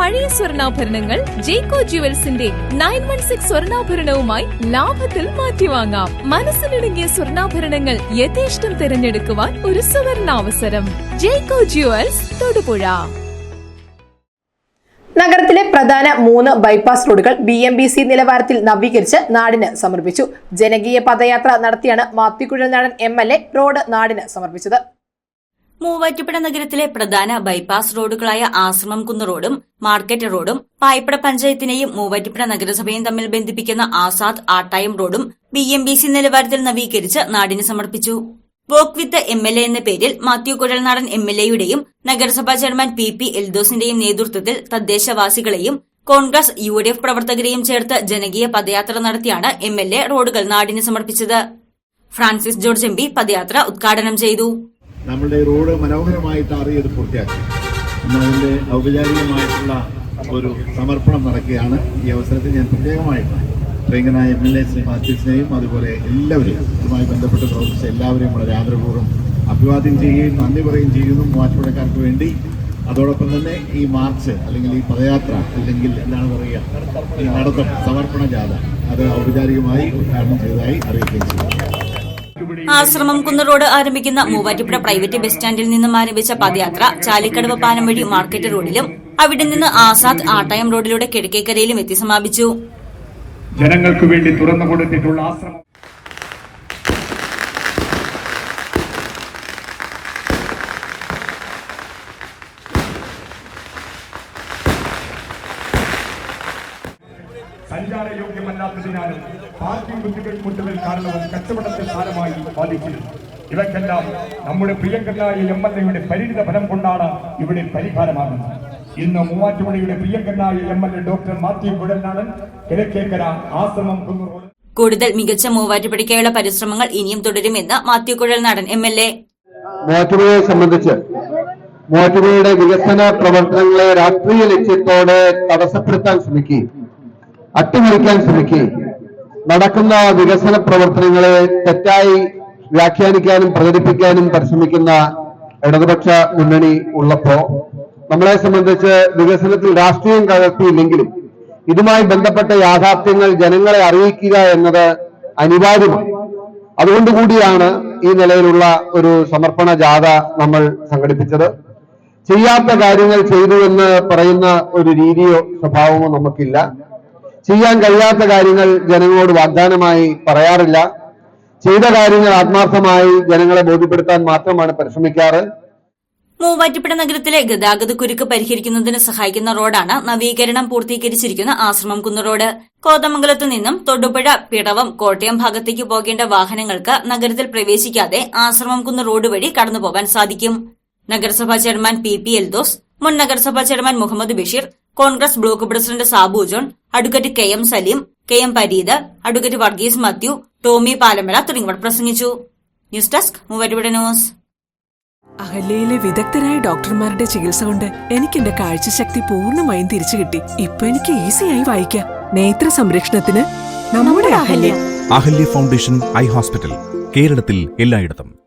പഴയ സ്വർണാഭരണങ്ങൾ ജേക്കോ ജുവൽസിന്റെ നയൻ വൺ സിക്സ് സ്വർണാഭരണവുമായി ലാഭത്തിൽ മാറ്റിവാങ്ങാം. മനസ്സിലിടുങ്ങിയ സ്വർണാഭരണങ്ങൾ യഥേഷ്ടം തിരഞ്ഞെടുക്കുവാൻ ഒരു സുവർണാവസരം. ജേക്കോ ജുവൽസ് തൊടുപുഴ. നഗരത്തിലെ പ്രധാന മൂന്ന് ബൈപ്പാസ് റോഡുകൾ ബി എം ബി സി നിലവാരത്തിൽ നവീകരിച്ച് നാടിന് സമർപ്പിച്ചു. ജനകീയ പദയാത്ര നടത്തിയാണ് Mathikuzhalnadan M L A road നാടിന് സമർപ്പിച്ചത്. മൂവാറ്റുപുഴ നഗരത്തിലെ പ്രധാന ബൈപ്പാസ് റോഡുകളായ ആശ്രമം കുന്ന് റോഡും മാർക്കറ്റ് റോഡും പായ്പട പഞ്ചായത്തിനെയും മൂവാറ്റുപുഴ നഗരസഭയും തമ്മിൽ ബന്ധിപ്പിക്കുന്ന ആസാദ് ആട്ടായം റോഡും ബി എം ബി സി നിലവാരത്തിൽ നവീകരിച്ച് നാടിന് സമർപ്പിച്ചു. Walk with M L A എന്ന പേരിൽ മാത്യു കുഴൽനാടൻ എം എൽ എയുടെയും നഗരസഭാ ചെയർമാൻ പി പി എൽദോസിന്റെയും നേതൃത്വത്തിൽ തദ്ദേശവാസികളെയും കോൺഗ്രസ് യു ഡി എഫ് പ്രവർത്തകരെയും ചേർത്ത് ജനകീയ പദയാത്ര നടത്തിയാണ് എം എൽ എ റോഡുകൾ നാടിന് സമർപ്പിച്ചത്. ഫ്രാൻസിസ് ജോർജ് എം പി പദയാത്ര ഉദ്ഘാടനം ചെയ്തു. നമ്മളുടെ റോഡ് മനോഹരമായിട്ട് ചെയ്ത് പൂർത്തിയാക്കി. എന്നതിന്റെ ഔപചാരികമായിട്ടുള്ള ഒരു സമർപ്പണം നടക്കുകയാണ്. ഈ അവസരത്തിൽ ഞാൻ പ്രത്യേകമായിട്ട് പ്രിയങ്കനായ എം എൽ എ ശ്രീ അതുപോലെ എല്ലാവരെയും ഇതുമായി ബന്ധപ്പെട്ട് പ്രവർത്തിച്ച എല്ലാവരെയും വളരെ ആദരപൂർവം അഭിവാദ്യം ചെയ്യുകയും നന്ദി പറയുകയും ചെയ്യുന്നു മൂവാറ്റുപുഴക്കാർക്ക് വേണ്ടി. അതോടൊപ്പം തന്നെ ഈ മാർച്ച് അല്ലെങ്കിൽ ഈ പദയാത്ര അല്ലെങ്കിൽ എന്താണ് പറയുക ഈ നടത്തം സമർപ്പണ ജാഥ അത് ഔപചാരികമായി ഉദ്ഘാടനം ചെയ്തതായി അറിയിക്കുകയും ചെയ്തു ആശ്രമം കുന്നറോഡ് ആരംഭിക്കുന്ന മൂവാറ്റുപുഴ പ്രൈവറ്റ് ബസ് സ്റ്റാൻഡിൽ നിന്നും ആരംഭിച്ച പദയാത്ര ചാലിക്കടവ് പാലം വഴി മാർക്കറ്റ് റോഡിലും അവിടെ നിന്ന് ആസാദ് ആട്ടായം റോഡിലൂടെ കിഴക്കേക്കരയിലും എത്തി സമാപിച്ചു. ജനങ്ങൾക്ക് വേണ്ടി തുറന്നു കൊടുത്തിട്ടുള്ള ആശ്രമം സഞ്ചാരയോഗ്യമല്ലാത്തതിനാലും പാർക്കിംഗ് ബുദ്ധിമുട്ടുകൾ കാരണവും കച്ചവടത്തെ സാരമായി ബാധിക്കുന്നു ഇവയ്ക്കെല്ലാം നമ്മുടെ പ്രിയങ്കരനായ എം എൽ എയുടെ പരിണിത ഫലം കൊണ്ടാണ് ഇവിടെ പരിഹാരമാകുന്നത്. ഇന്ന് മൂവാറ്റുപുഴയുടെ പ്രിയങ്കരനായ M L A doctor Mathew Kuzhalnadan Kizhakkekara ആശ്രമം കുന്നുറോഡ് കൂടുതൽ മികച്ച മൂവാറ്റുപുഴയ്ക്കായുള്ള പരിശ്രമങ്ങൾ ഇനിയും തുടരുമെന്ന് Mathew Kuzhalnadan M L A. മൂവാറ്റുപുഴയെ സംബന്ധിച്ച് മൂവാറ്റുപുഴയുടെ വികസന പ്രവർത്തനങ്ങളെ രാഷ്ട്രീയ ലക്ഷ്യത്തോടെ തടസ്സപ്പെടുത്താൻ ശ്രമിക്കുകയും അട്ടിമറിക്കാൻ ശ്രമിക്കുകയും നടക്കുന്ന വികസന പ്രവർത്തനങ്ങളെ തെറ്റായി വ്യാഖ്യാനിക്കാനും പ്രചരിപ്പിക്കാനും പരിശ്രമിക്കുന്ന ഇടതുപക്ഷ മുന്നണി ഉള്ളപ്പോ നമ്മളെ സംബന്ധിച്ച് വികസനത്തിൽ രാഷ്ട്രീയം കലർത്തിയില്ലെങ്കിലും ഇതുമായി ബന്ധപ്പെട്ട യാഥാർത്ഥ്യങ്ങൾ ജനങ്ങളെ അറിയിക്കുക എന്നത് അനിവാര്യമാണ്. അതുകൊണ്ടുകൂടിയാണ് ഈ നിലയിലുള്ള ഒരു സമർപ്പണ ജാഥ നമ്മൾ സംഘടിപ്പിച്ചത്. ചെയ്യാത്ത കാര്യങ്ങൾ ചെയ്തു എന്ന് പറയുന്ന ഒരു രീതിയോ സ്വഭാവമോ നമുക്കില്ല. ചെയ്യാൻ കഴിയാത്ത കാര്യങ്ങൾ ജനങ്ങളോട് വാഗ്ദാനമായി പറയാറില്ല. ചെയ്ത കാര്യങ്ങൾ ആത്മാർത്ഥമായി ജനങ്ങളെ ബോധ്യപ്പെടുത്താൻ മാത്രമാണ് പരിശ്രമിക്കാറ്. മൂവാറ്റുപുഴ നഗരത്തിലെ ഗതാഗത കുരുക്ക് പരിഹരിക്കുന്നതിന് സഹായിക്കുന്ന റോഡാണ് നവീകരണം പൂർത്തീകരിച്ചിരിക്കുന്ന ആശ്രമം കുന്ന് റോഡ്. കോതമംഗലത്തു നിന്നും തൊടുപുഴ പിടവം കോട്ടയം ഭാഗത്തേക്ക് പോകേണ്ട വാഹനങ്ങൾക്ക് നഗരത്തിൽ പ്രവേശിക്കാതെ ആശ്രമം കുന്ന് റോഡ് വഴി കടന്നുപോകാൻ സാധിക്കും. നഗരസഭാ ചെയർമാൻ പി പി എൽദോസ് മുൻ നഗരസഭാ chairman Muhammad Basheer Congress block president Sabu John advocate K M Saleem K M Pareed advocate Varghese Mathew Tomy Palamala തുടങ്ങിയവർ പ്രസംഗിച്ചു. News desk Muvattupuzha news. അഹല്യയിലെ വിദഗ്ധരായ ഡോക്ടർമാരുടെ ചികിത്സ കൊണ്ട് എനിക്ക് എന്റെ കാഴ്ചശക്തി പൂർണമായും തിരിച്ചു കിട്ടി. ഇപ്പൊ എനിക്ക് ഈസിയായി വായിക്കാം. നേത്ര സംരക്ഷണത്തിന് നമ്മുടെ Ahalya. Ahalya foundation eye hospital കേരളത്തിൽ എല്ലായിടത്തും.